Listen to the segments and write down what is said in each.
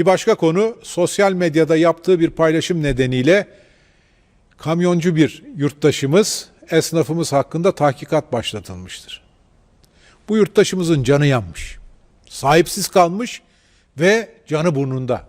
Bir başka konu sosyal medyada yaptığı bir paylaşım nedeniyle kamyoncu bir yurttaşımız, esnafımız hakkında tahkikat başlatılmıştır. Bu yurttaşımızın canı yanmış. Sahipsiz kalmış ve canı burnunda.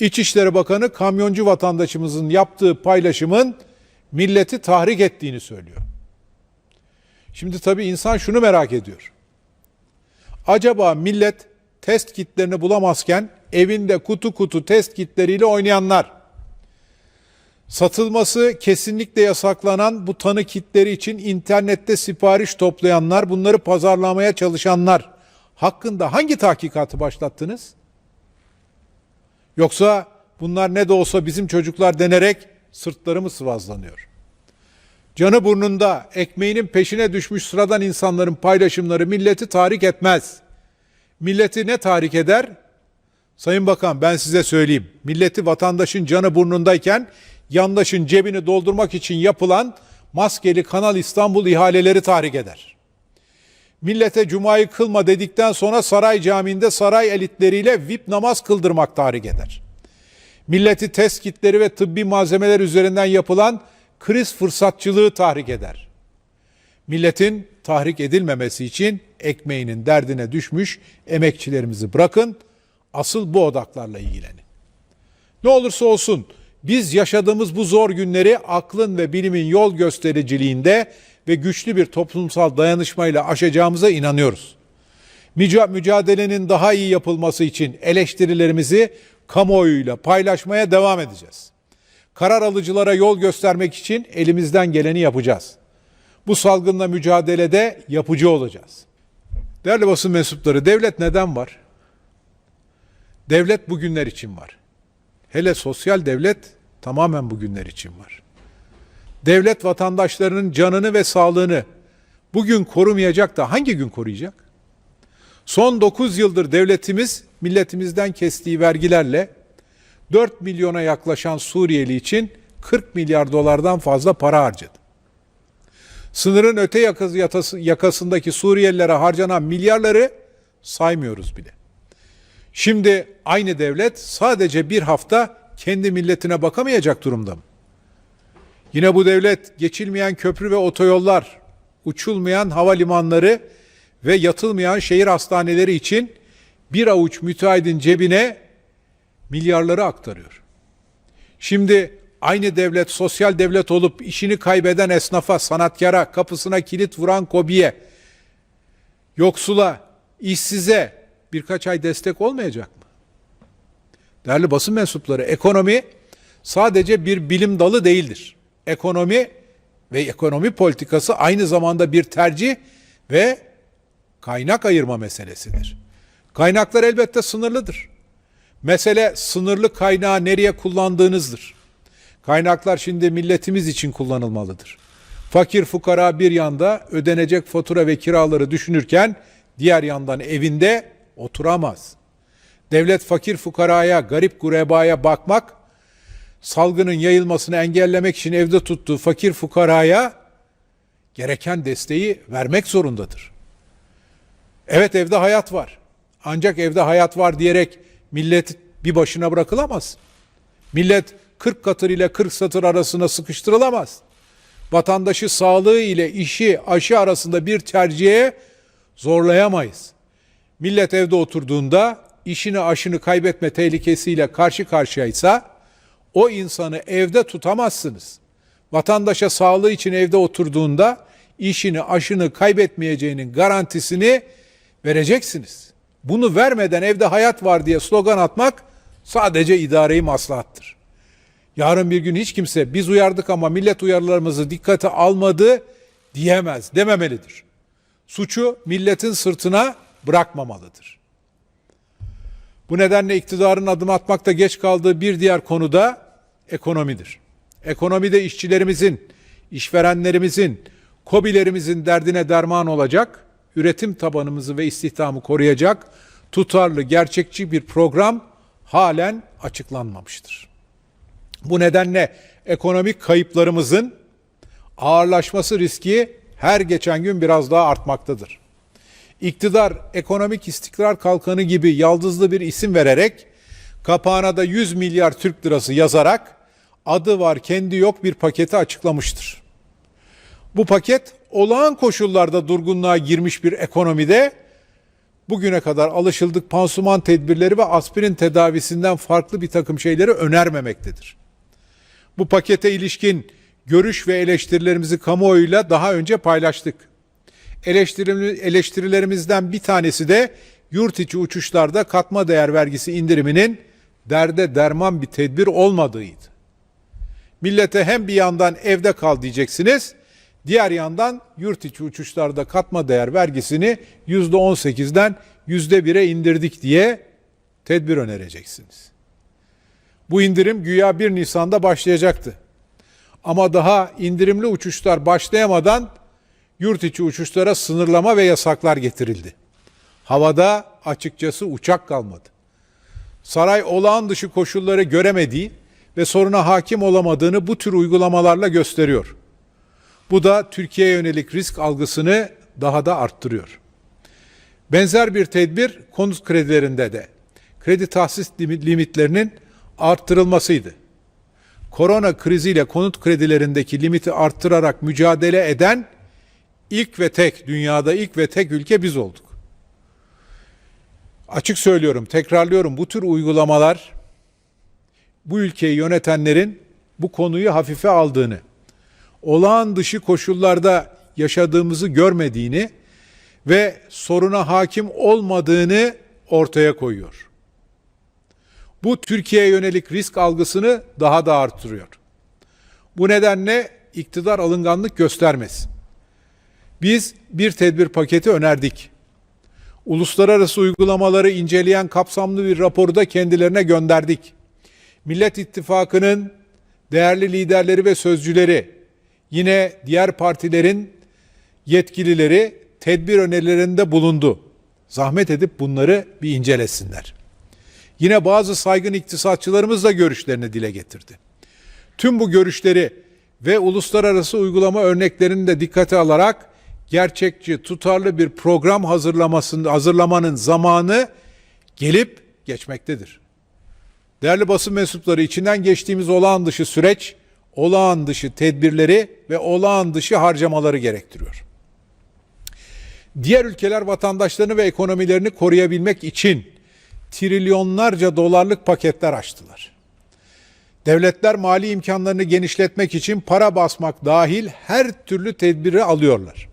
İçişleri Bakanı kamyoncu vatandaşımızın yaptığı paylaşımın milleti tahrik ettiğini söylüyor. Şimdi tabii insan şunu merak ediyor. Acaba millet test kitlerini bulamazken evinde kutu kutu test kitleriyle oynayanlar, satılması kesinlikle yasaklanan bu tanı kitleri için internette sipariş toplayanlar, bunları pazarlamaya çalışanlar hakkında hangi tahkikatı başlattınız? Yoksa bunlar ne de olsa bizim çocuklar denerek sırtları mı sıvazlanıyor? Canı burnunda ekmeğinin peşine düşmüş sıradan insanların paylaşımları milleti tahrik etmez. Milleti ne tahrik eder? Sayın Bakan ben size söyleyeyim. Milleti vatandaşın canı burnundayken yandaşın cebini doldurmak için yapılan maskeli Kanal İstanbul ihaleleri tahrik eder. Millete cumayı kılma dedikten sonra saray camiinde saray elitleriyle VIP namaz kıldırmak tahrik eder. Milleti test kitleri ve tıbbi malzemeler üzerinden yapılan kriz fırsatçılığı tahrik eder. Milletin tahrik edilmemesi için ekmeğinin derdine düşmüş emekçilerimizi bırakın, asıl bu odaklarla ilgilenin. Ne olursa olsun biz yaşadığımız bu zor günleri aklın ve bilimin yol göstericiliğinde ve güçlü bir toplumsal dayanışmayla aşacağımıza inanıyoruz. Müca- Mücadelenin daha iyi yapılması için eleştirilerimizi kamuoyuyla paylaşmaya devam edeceğiz. Karar alıcılara yol göstermek için elimizden geleni yapacağız. Bu salgınla mücadelede yapıcı olacağız. Değerli basın mensupları, devlet neden var? Devlet bugünler için var. Hele sosyal devlet tamamen bugünler için var. Devlet vatandaşlarının canını ve sağlığını bugün korumayacak da hangi gün koruyacak? Son 9 yıldır devletimiz milletimizden kestiği vergilerle 4 milyona yaklaşan Suriyeli için 40 milyar dolardan fazla para harcadı. Sınırın öte yakasındaki Suriyelilere harcanan milyarları saymıyoruz bile. Şimdi aynı devlet sadece bir hafta kendi milletine bakamayacak durumda mı? Yine bu devlet geçilmeyen köprü ve otoyollar, uçulmayan havalimanları ve yatılmayan şehir hastaneleri için bir avuç müteahhidin cebine milyarları aktarıyor. Şimdi aynı devlet sosyal devlet olup işini kaybeden esnafa, sanatkara, kapısına kilit vuran kobiye, yoksula, işsize birkaç ay destek olmayacak mı? Değerli basın mensupları, ekonomi sadece bir bilim dalı değildir. Ekonomi ve ekonomi politikası aynı zamanda bir tercih ve kaynak ayırma meselesidir. Kaynaklar elbette sınırlıdır. Mesele sınırlı kaynağı nereye kullandığınızdır. Kaynaklar şimdi milletimiz için kullanılmalıdır. Fakir fukara bir yanda ödenecek fatura ve kiraları düşünürken diğer yandan evinde oturamaz. Devlet fakir fukaraya, garip gurebaya bakmak, salgının yayılmasını engellemek için evde tuttuğu fakir fukaraya gereken desteği vermek zorundadır. Evet evde hayat var. Ancak evde hayat var diyerek millet bir başına bırakılamaz. Millet 40 katır ile 40 satır arasına sıkıştırılamaz. Vatandaşı sağlığı ile işi, aşı arasında bir tercihe zorlayamayız. Millet evde oturduğunda işini aşını kaybetme tehlikesiyle karşı karşıyaysa o insanı evde tutamazsınız. Vatandaşa sağlığı için evde oturduğunda işini aşını kaybetmeyeceğinin garantisini vereceksiniz. Bunu vermeden evde hayat var diye slogan atmak sadece idareyi maslahattır. Yarın bir gün hiç kimse biz uyardık ama millet uyarılarımızı dikkate almadı diyemez, dememelidir. Suçu milletin sırtına bırakmamalıdır. Bu nedenle iktidarın adım atmakta geç kaldığı bir diğer konu da ekonomidir. Ekonomide işçilerimizin, işverenlerimizin, kobilerimizin derdine derman olacak, üretim tabanımızı ve istihdamı koruyacak tutarlı, gerçekçi bir program halen açıklanmamıştır. Bu nedenle ekonomik kayıplarımızın ağırlaşması riski her geçen gün biraz daha artmaktadır. İktidar ekonomik istikrar kalkanı gibi yaldızlı bir isim vererek kapağına da 100 milyar Türk lirası yazarak adı var kendi yok bir paketi açıklamıştır. Bu paket olağan koşullarda durgunluğa girmiş bir ekonomide bugüne kadar alışıldık pansuman tedbirleri ve aspirin tedavisinden farklı bir takım şeyleri önermemektedir. Bu pakete ilişkin görüş ve eleştirilerimizi kamuoyuyla daha önce paylaştık. Eleştirilerimizden bir tanesi de yurt içi uçuşlarda katma değer vergisi indiriminin derde derman bir tedbir olmadığıydı. Millete hem bir yandan evde kal diyeceksiniz, diğer yandan yurt içi uçuşlarda katma değer vergisini yüzde on sekizden yüzde bire indirdik diye tedbir önereceksiniz. Bu indirim güya 1 Nisan'da başlayacaktı. Ama daha indirimli uçuşlar başlayamadan yurt içi uçuşlara sınırlama ve yasaklar getirildi. Havada açıkçası uçak kalmadı. Saray olağan dışı koşulları göremediği ve soruna hakim olamadığını bu tür uygulamalarla gösteriyor. Bu da Türkiye'ye yönelik risk algısını daha da arttırıyor. Benzer bir tedbir konut kredilerinde de kredi tahsis limit- limitlerinin arttırılmasıydı. Korona kriziyle konut kredilerindeki limiti arttırarak mücadele eden ilk ve tek dünyada ilk ve tek ülke biz olduk. Açık söylüyorum, tekrarlıyorum bu tür uygulamalar bu ülkeyi yönetenlerin bu konuyu hafife aldığını, olağan dışı koşullarda yaşadığımızı görmediğini ve soruna hakim olmadığını ortaya koyuyor. Bu Türkiye'ye yönelik risk algısını daha da artırıyor. Bu nedenle iktidar alınganlık göstermesin. Biz bir tedbir paketi önerdik. Uluslararası uygulamaları inceleyen kapsamlı bir raporu da kendilerine gönderdik. Millet İttifakı'nın değerli liderleri ve sözcüleri, yine diğer partilerin yetkilileri tedbir önerilerinde bulundu. Zahmet edip bunları bir incelesinler. Yine bazı saygın iktisatçılarımız da görüşlerini dile getirdi. Tüm bu görüşleri ve uluslararası uygulama örneklerini de dikkate alarak gerçekçi, tutarlı bir program hazırlamasını hazırlamanın zamanı gelip geçmektedir. Değerli basın mensupları içinden geçtiğimiz olağan dışı süreç, olağan dışı tedbirleri ve olağan dışı harcamaları gerektiriyor. Diğer ülkeler vatandaşlarını ve ekonomilerini koruyabilmek için trilyonlarca dolarlık paketler açtılar. Devletler mali imkanlarını genişletmek için para basmak dahil her türlü tedbiri alıyorlar.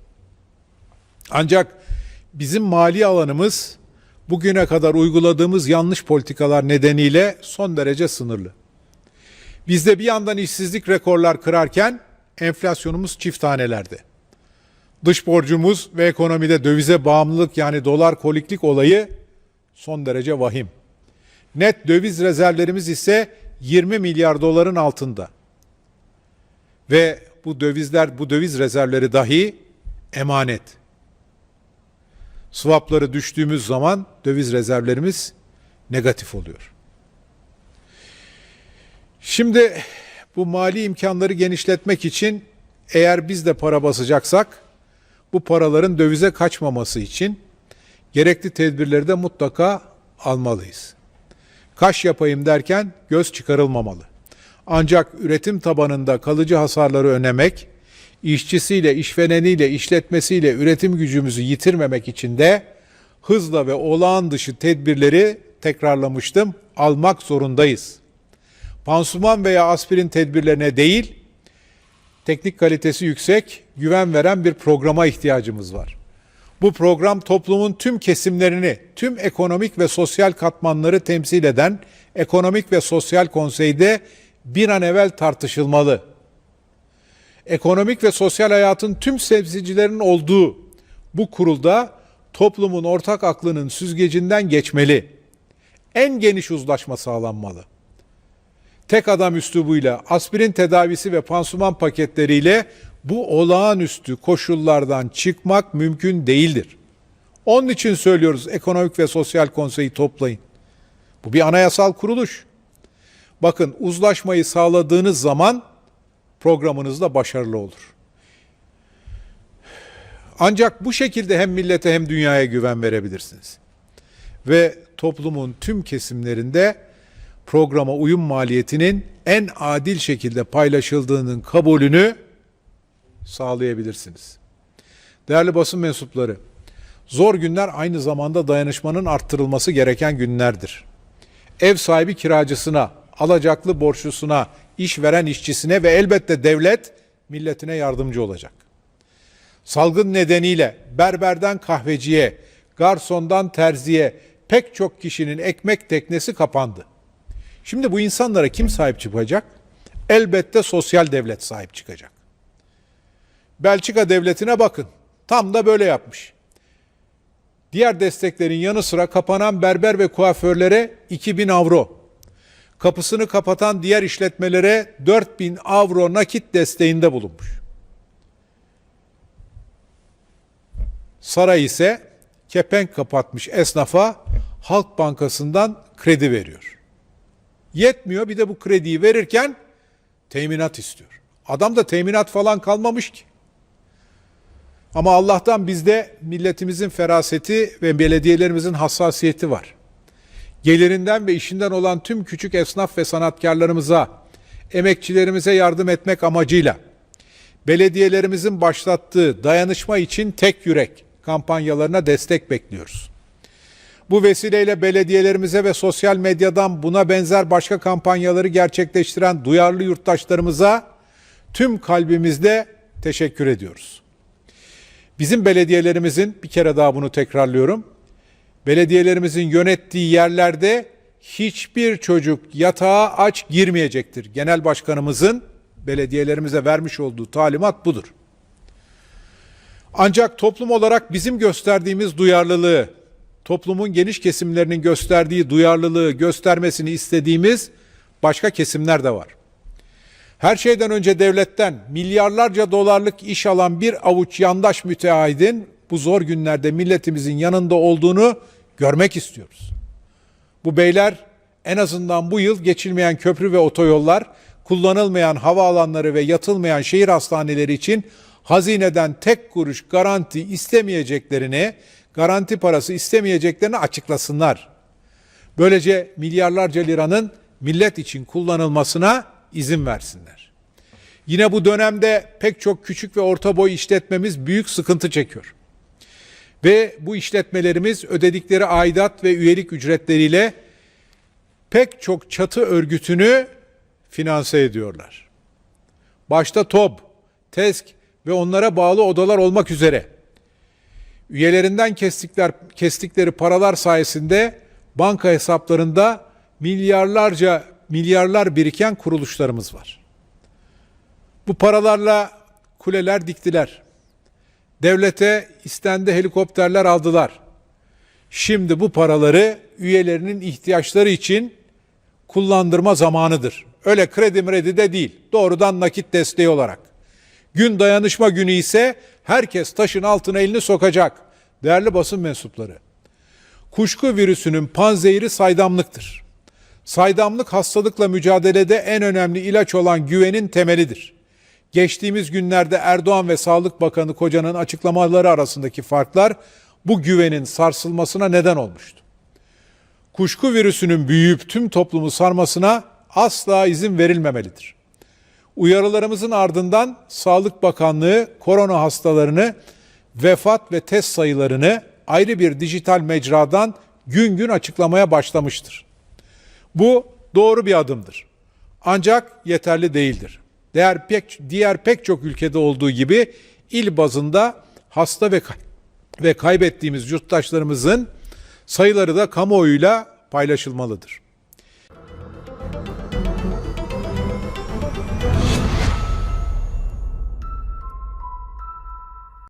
Ancak bizim mali alanımız bugüne kadar uyguladığımız yanlış politikalar nedeniyle son derece sınırlı. Bizde bir yandan işsizlik rekorlar kırarken enflasyonumuz çift tanelerde. Dış borcumuz ve ekonomide dövize bağımlılık yani dolar koliklik olayı son derece vahim. Net döviz rezervlerimiz ise 20 milyar doların altında. Ve bu dövizler, bu döviz rezervleri dahi emanet. Swapları düştüğümüz zaman döviz rezervlerimiz negatif oluyor. Şimdi bu mali imkanları genişletmek için eğer biz de para basacaksak bu paraların dövize kaçmaması için gerekli tedbirleri de mutlaka almalıyız. Kaş yapayım derken göz çıkarılmamalı. Ancak üretim tabanında kalıcı hasarları önemek, işçisiyle, işvereniyle, işletmesiyle üretim gücümüzü yitirmemek için de hızla ve olağan dışı tedbirleri tekrarlamıştım, almak zorundayız. Pansuman veya aspirin tedbirlerine değil, teknik kalitesi yüksek, güven veren bir programa ihtiyacımız var. Bu program toplumun tüm kesimlerini, tüm ekonomik ve sosyal katmanları temsil eden Ekonomik ve Sosyal Konsey'de bir an evvel tartışılmalı. Ekonomik ve sosyal hayatın tüm temsilcilerinin olduğu bu kurulda toplumun ortak aklının süzgecinden geçmeli. En geniş uzlaşma sağlanmalı. Tek adam üslubuyla aspirin tedavisi ve pansuman paketleriyle bu olağanüstü koşullardan çıkmak mümkün değildir. Onun için söylüyoruz Ekonomik ve Sosyal Konseyi toplayın. Bu bir anayasal kuruluş. Bakın uzlaşmayı sağladığınız zaman programınız da başarılı olur. Ancak bu şekilde hem millete hem dünyaya güven verebilirsiniz. Ve toplumun tüm kesimlerinde programa uyum maliyetinin en adil şekilde paylaşıldığının kabulünü sağlayabilirsiniz. Değerli basın mensupları, zor günler aynı zamanda dayanışmanın arttırılması gereken günlerdir. Ev sahibi kiracısına, alacaklı borçlusuna, işveren işçisine ve elbette devlet milletine yardımcı olacak. Salgın nedeniyle berberden kahveciye, garsondan terziye pek çok kişinin ekmek teknesi kapandı. Şimdi bu insanlara kim sahip çıkacak? Elbette sosyal devlet sahip çıkacak. Belçika devletine bakın. Tam da böyle yapmış. Diğer desteklerin yanı sıra kapanan berber ve kuaförlere 2000 avro, kapısını kapatan diğer işletmelere 4000 avro nakit desteğinde bulunmuş. Saray ise kepenk kapatmış esnafa Halk Bankası'ndan kredi veriyor. Yetmiyor bir de bu krediyi verirken teminat istiyor. Adam da teminat falan kalmamış ki. Ama Allah'tan bizde milletimizin feraseti ve belediyelerimizin hassasiyeti var. Gelirinden ve işinden olan tüm küçük esnaf ve sanatkarlarımıza, emekçilerimize yardım etmek amacıyla belediyelerimizin başlattığı dayanışma için tek yürek kampanyalarına destek bekliyoruz. Bu vesileyle belediyelerimize ve sosyal medyadan buna benzer başka kampanyaları gerçekleştiren duyarlı yurttaşlarımıza tüm kalbimizle teşekkür ediyoruz. Bizim belediyelerimizin bir kere daha bunu tekrarlıyorum. Belediyelerimizin yönettiği yerlerde hiçbir çocuk yatağa aç girmeyecektir. Genel başkanımızın belediyelerimize vermiş olduğu talimat budur. Ancak toplum olarak bizim gösterdiğimiz duyarlılığı, toplumun geniş kesimlerinin gösterdiği duyarlılığı göstermesini istediğimiz başka kesimler de var. Her şeyden önce devletten milyarlarca dolarlık iş alan bir avuç yandaş müteahhidin bu zor günlerde milletimizin yanında olduğunu görmek istiyoruz. Bu beyler en azından bu yıl geçilmeyen köprü ve otoyollar, kullanılmayan havaalanları ve yatılmayan şehir hastaneleri için hazineden tek kuruş garanti istemeyeceklerini, garanti parası istemeyeceklerini açıklasınlar. Böylece milyarlarca liranın millet için kullanılmasına izin versinler. Yine bu dönemde pek çok küçük ve orta boy işletmemiz büyük sıkıntı çekiyor. Ve bu işletmelerimiz ödedikleri aidat ve üyelik ücretleriyle pek çok çatı örgütünü finanse ediyorlar. Başta TOB, TESK ve onlara bağlı odalar olmak üzere üyelerinden kestikler, kestikleri paralar sayesinde banka hesaplarında milyarlarca milyarlar biriken kuruluşlarımız var. Bu paralarla kuleler diktiler. Devlete istendi helikopterler aldılar. Şimdi bu paraları üyelerinin ihtiyaçları için kullandırma zamanıdır. Öyle kredi mredi de değil. Doğrudan nakit desteği olarak. Gün dayanışma günü ise herkes taşın altına elini sokacak. Değerli basın mensupları. Kuşku virüsünün panzehiri saydamlıktır. Saydamlık hastalıkla mücadelede en önemli ilaç olan güvenin temelidir. Geçtiğimiz günlerde Erdoğan ve Sağlık Bakanı Koca'nın açıklamaları arasındaki farklar bu güvenin sarsılmasına neden olmuştu. Kuşku virüsünün büyüyüp tüm toplumu sarmasına asla izin verilmemelidir. Uyarılarımızın ardından Sağlık Bakanlığı korona hastalarını, vefat ve test sayılarını ayrı bir dijital mecradan gün gün açıklamaya başlamıştır. Bu doğru bir adımdır. Ancak yeterli değildir. Diğer pek, diğer pek çok ülkede olduğu gibi il bazında hasta ve ve kaybettiğimiz yurttaşlarımızın sayıları da kamuoyuyla paylaşılmalıdır.